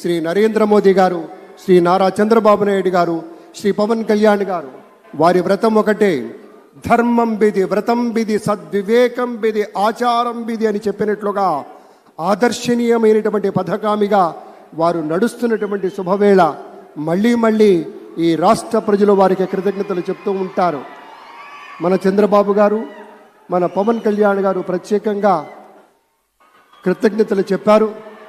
శ్రీ నరేంద్ర మోదీ గారు శ్రీ నారా చంద్రబాబు నాయుడు గారు శ్రీ పవన్ కళ్యాణ్ గారు. వారి వ్రతం ఒకటే. ధర్మం బిది వ్రతం బిది సద్వివేకం బిది ఆచారం బిది అని చెప్పినట్లుగా ఆదర్శనీయమైనటువంటి పథకామిగా వారు నడుస్తున్నటువంటి శుభవేళ మళ్ళీ మళ్ళీ ఈ రాష్ట్ర ప్రజలు వారికి కృతజ్ఞతలు చెప్తూ ఉంటారు. మన చంద్రబాబు గారు మన పవన్ కళ్యాణ్ గారు ప్రత్యేకంగా కృతజ్ఞతలు చెప్పారు.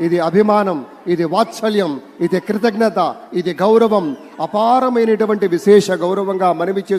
ఇది అభిమానం ఇది వాత్సల్యం ఇది కృతజ్ఞత ఇది గౌరవం అపారమైనటువంటి విశేష గౌరవంగా మనవి చేసు